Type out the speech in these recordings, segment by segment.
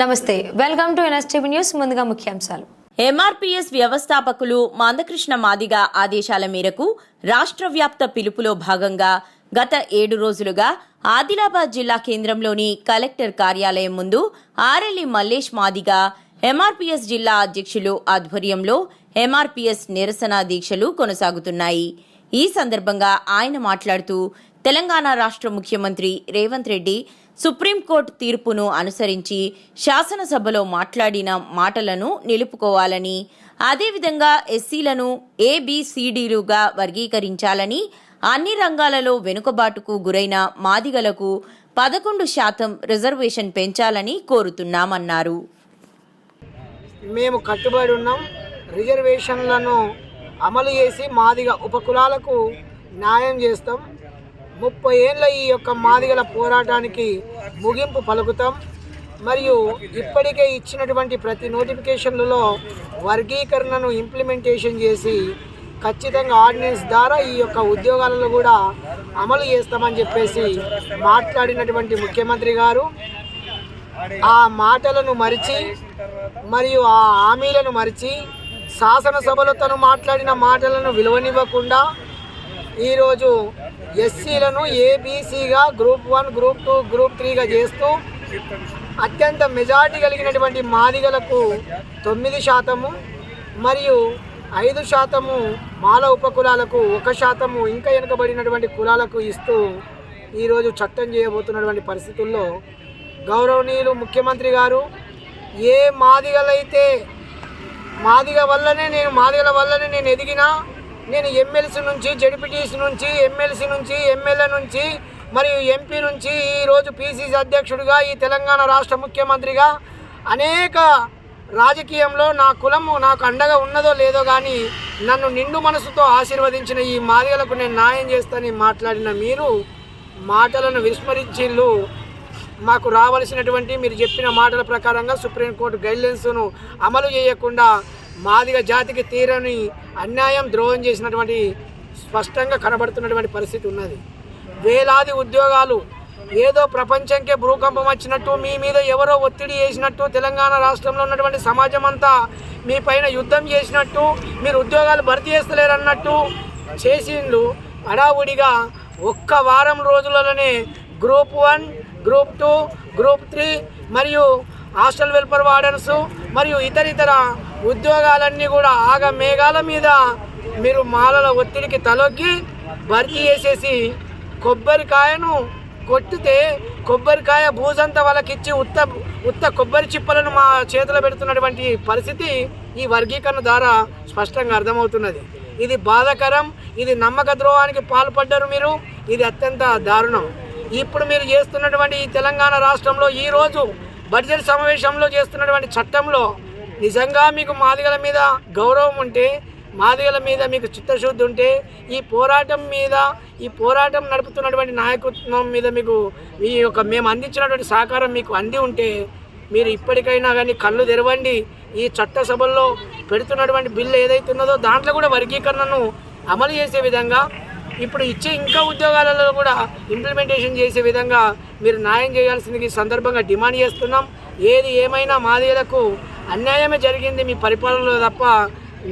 నమస్తే welcome to NSTV news ముందుగా ముఖ్యాంశాలు. ఎంఆర్పీఎస్ వ్యవస్థాపకులు మందకృష్ణ మాదిగ ఆదేశాల మేరకు రాష్ట్ర వ్యాప్త పిలుపులో భాగంగా గత ఏడు రోజులుగా ఆదిలాబాద్ జిల్లా కేంద్రంలోని కలెక్టర్ కార్యాలయం ముందు ఆర్ఎల్ఈ మల్లేష్ మాదిగ ఎంఆర్పీఎస్ జిల్లా అధ్యక్షులు ఆధ్వర్యంలో ఎంఆర్పీఎస్ నిరసన దీక్షలు కొనసాగుతున్నాయి. ఈ సందర్భంగా ఆయన మాట్లాడుతూ తెలంగాణ రాష్ట్ర ముఖ్యమంత్రి రేవంత్ రెడ్డి సుప్రీంకోర్టు తీర్పును అనుసరించి శాసనసభలో మాట్లాడిన మాటలను నిలుపుకోవాలని అదేవిధంగా ఎస్సీలను ఏబిసిడీలుగా వర్గీకరించాలని అన్ని రంగాలలో వెనుకబాటుకు గురైన మాదిగలకు పదకొండు శాతం రిజర్వేషన్ పెంచాలని కోరుతున్నామన్నారు. మేము కట్టుబడి ఉన్నాం. రిజర్వేషన్లను అమలు చేసి మాదిగ ఉపకులాలకు న్యాయం చేస్తాం. ముప్పై ఏళ్ళ ఈ యొక్క మాదిగల పోరాటానికి ముగింపు పలుకుతాం. మరియు ఇప్పటికే ఇచ్చినటువంటి ప్రతి నోటిఫికేషన్లలో వర్గీకరణను ఇంప్లిమెంటేషన్ చేసి ఖచ్చితంగా ఆర్డినెన్స్ ద్వారా ఈ యొక్క ఉద్యోగాలను కూడా అమలు చేస్తామని చెప్పేసి మాట్లాడినటువంటి ముఖ్యమంత్రి గారు ఆ మాటలను మరిచి మరియు ఆ హామీలను మరిచి శాసనసభలో తను మాట్లాడిన మాటలను విలువనివ్వకుండా ఈరోజు ఎస్సీలను ఏబీసీగా group one group two group త్రీగా చేస్తూ అత్యంత మెజారిటీ కలిగినటువంటి మాదిగలకు తొమ్మిది శాతము మరియు ఐదు శాతము మాల ఉపకులాలకు ఒక శాతము ఇంకా వెనుకబడినటువంటి కులాలకు ఇస్తూ ఈరోజు చట్టం చేయబోతున్నటువంటి పరిస్థితుల్లో గౌరవనీయులు ముఖ్యమంత్రి గారు ఏ మాదిగలైతే మాదిగ వల్లనే నేను మాదిగల వల్లనే నేను ఎదిగినా నేను ఎమ్మెల్సీ నుంచి జడిపిటీసీ నుంచి ఎమ్మెల్సీ నుంచి ఎమ్మెల్యే నుంచి మరియు ఎంపీ నుంచి ఈరోజు పిసిసి అధ్యక్షుడిగా ఈ తెలంగాణ రాష్ట్ర ముఖ్యమంత్రిగా అనేక రాజకీయంలో నా కులము నాకు అండగా ఉన్నదో లేదో కానీ నన్ను నిండు మనసుతో ఆశీర్వదించిన ఈ మాదిగలకు నేను న్యాయం చేస్తానని మాట్లాడిన మీరు మాటలను విస్మరించిళ్ళు. మాకు రావలసినటువంటి మీరు చెప్పిన మాటల ప్రకారంగా సుప్రీంకోర్టు గైడ్లైన్స్ను అమలు చేయకుండా మాదిగ జాతికి తీరని అన్యాయం ద్రోహం చేసినటువంటి స్పష్టంగా కనబడుతున్నటువంటి పరిస్థితి ఉన్నది. వేలాది ఉద్యోగాలు ఏదో ప్రపంచంకే భూకంపం వచ్చినట్టు మీ మీద ఎవరో ఒత్తిడి చేసినట్టు తెలంగాణ రాష్ట్రంలో ఉన్నటువంటి సమాజం అంతా మీ పైన యుద్ధం చేసినట్టు మీరు ఉద్యోగాలు భర్తీ చేస్తలేరన్నట్టు చేసిండు హడావుడిగా ఒక్క వారం రోజులలోనే group one group two group three మరియు హాస్టల్ వెల్ఫేర్ వార్డెన్స్ మరియు ఇతరితర ఇతర ఉద్యోగాలన్నీ కూడా ఆగ మేఘాల మీద మీరు మాలల ఒత్తిడికి తలొగ్గి భర్తీ చేసేసి కొబ్బరికాయను కొట్టితే కొబ్బరికాయ భూజంత వాళ్ళకిచ్చి ఉత్త ఉత్త కొబ్బరి చిప్పలను మా చేతిలో పెడుతున్నటువంటి పరిస్థితి ఈ వర్గీకరణ ద్వారా స్పష్టంగా అర్థమవుతున్నది. ఇది బాధాకరం ఇది నమ్మక ద్రోహానికి పాల్పడ్డారు మీరు ఇది అత్యంత దారుణం. ఇప్పుడు మీరు చేస్తున్నటువంటి ఈ తెలంగాణ రాష్ట్రంలో ఈరోజు బడ్జెట్ సమావేశంలో చేస్తున్నటువంటి చట్టంలో నిజంగా మీకు మాదిగల మీద గౌరవం ఉంటే మాదిగల మీద మీకు చిత్తశుద్ధి ఉంటే ఈ పోరాటం మీద ఈ పోరాటం నడుపుతున్నటువంటి నాయకత్వం మీద మీకు ఈ యొక్క మేము అందించినటువంటి సహకారం మీకు అంది ఉంటే మీరు ఇప్పటికైనా కానీ కళ్ళు తెరవండి. ఈ చట్టసభల్లో పెడుతున్నటువంటి బిల్లు ఏదైతే ఉన్నదో దాంట్లో కూడా వర్గీకరణను అమలు చేసే విధంగా ఇప్పుడు ఇచ్చే ఇంకా ఉద్యోగాలలో కూడా ఇంప్లిమెంటేషన్ చేసే విధంగా మీరు న్యాయం చేయాల్సింది సందర్భంగా డిమాండ్ చేస్తున్నాం. ఏది ఏమైనా మాదిగలకు అన్యాయమే జరిగింది మీ పరిపాలనలో తప్ప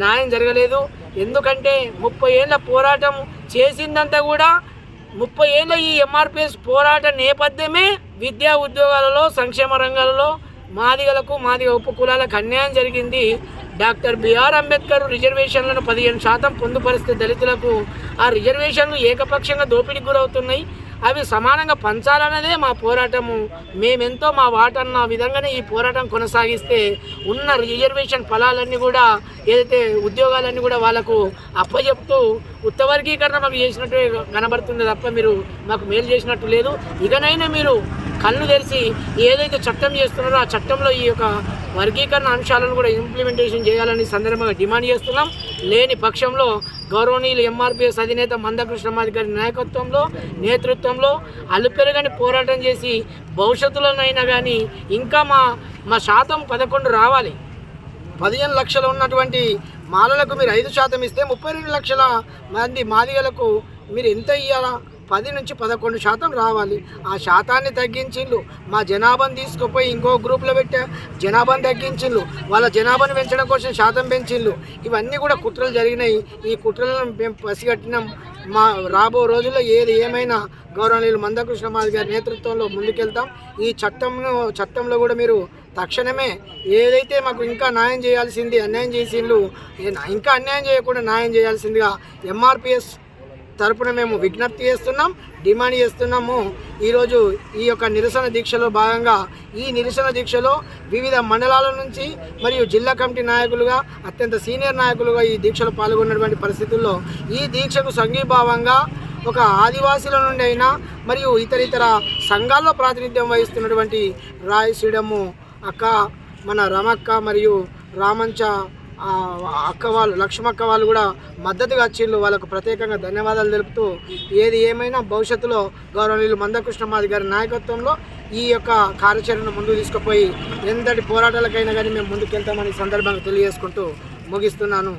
న్యాయం జరగలేదు. ఎందుకంటే ముప్పై ఏళ్ళ పోరాటం చేసిందంతా కూడా ముప్పై ఏళ్ళ ఈ ఎంఆర్పిఎస్ పోరాట నేపథ్యమే విద్యా ఉద్యోగాలలో సంక్షేమ రంగాలలో మాదిగలకు మాదిగ ఉపకులాలకు అన్యాయం జరిగింది. డాక్టర్ బిఆర్ అంబేద్కర్ రిజర్వేషన్లను పదిహేను శాతం పొందుపరిస్తే దళితులకు ఆ రిజర్వేషన్లు ఏకపక్షంగా దోపిడీకి గురవుతున్నాయి. అవి సమానంగా పంచాలన్నదే మా పోరాటము. మేమెంతో మా వాటన్న విధంగానే ఈ పోరాటం కొనసాగిస్తే ఉన్న రిజర్వేషన్ ఫలాలన్నీ కూడా ఏదైతే ఉద్యోగాలన్నీ కూడా వాళ్ళకు అప్పచెప్తూ ఉత్తవర్గీకరణ మాకు చేసినట్టు కనబడుతుంది తప్ప మీరు మాకు మేలు చేసినట్టు లేదు. ఇకనైనా మీరు కళ్ళు తెరిచి ఏదైతే చట్టం చేస్తున్నారో ఆ చట్టంలో ఈ యొక్క వర్గీకరణ అంశాలను కూడా ఇంప్లిమెంటేషన్ చేయాలని సందర్భంగా డిమాండ్ చేస్తున్నాం. లేని పక్షంలో గౌరవనీయులు ఎంఆర్పిఎస్ అధినేత మందకృష్ణమాధికారి నాయకత్వంలో నేతృత్వంలో అలుపెరగని పోరాటం చేసి భవిష్యత్తులోనైనా కానీ ఇంకా మా మా శాతం పదకొండు రావాలి. పదిహేను లక్షలు ఉన్నటువంటి మాలలకు మీరు ఐదు శాతం ఇస్తే ముప్పై రెండు లక్షల మంది మాదిగలకు మీరు ఎంత ఇవ్వాలా పది నుంచి పదకొండు శాతం రావాలి. ఆ శాతాన్ని తగ్గించిండ్రు మా జనాభాను తీసుకుపోయి ఇంకో గ్రూప్లో పెట్టా. జనాభాను తగ్గించిండ్రు వాళ్ళ జనాభాను పెంచడం కోసం శాతం పెంచిండ్రు ఇవన్నీ కూడా కుట్రలు జరిగినాయి. ఈ కుట్రలను మేము పసిగట్టినాం. మా రాబో రోజుల్లో ఏది ఏమైనా గౌరవనీయులు మందకృష్ణ మాది గారి నేతృత్వంలో ముందుకెళ్తాం. ఈ చట్టంను చట్టంలో కూడా మీరు తక్షణమే ఏదైతే మాకు ఇంకా న్యాయం చేయాల్సింది అన్యాయం చేసిండ్లు ఇంకా అన్యాయం చేయకుండా న్యాయం చేయాల్సిందిగా ఎంఆర్పిఎస్ తరపున మేము విజ్ఞప్తి చేస్తున్నాం డిమాండ్ చేస్తున్నాము. ఈరోజు ఈ యొక్క నిరసన దీక్షలో భాగంగా ఈ నిరసన దీక్షలో వివిధ మండలాల నుంచి మరియు జిల్లా కమిటీ నాయకులుగా అత్యంత సీనియర్ నాయకులుగా ఈ దీక్షలో పాల్గొన్నటువంటి పరిస్థితుల్లో ఈ దీక్షకు సంఘీభావంగా ఒక ఆదివాసీల నుండి అయినా మరియు ఇతర ఇతర సంఘాల్లో ప్రాతినిధ్యం వహిస్తున్నటువంటి రాయసీడము శ్రీడము అక్క మన రమక్క మరియు రామంచ అక్క వాళ్ళు లక్ష్మక్క వాళ్ళు కూడా మద్దతుగా వచ్చిండ్రు. వాళ్ళకు ప్రత్యేకంగా ధన్యవాదాలు తెలుపుతూ ఏది ఏమైనా భవిష్యత్తులో గౌరవనీయులు మందకృష్ణ మాది గారి నాయకత్వంలో ఈ యొక్క కార్యాచరణను ముందుకు తీసుకుపోయి ఎంతటి పోరాటాలకైనా కానీ మేము ముందుకెళ్తామని వెళ్తామని సందర్భంగా తెలియజేసుకుంటూ ముగిస్తున్నాను.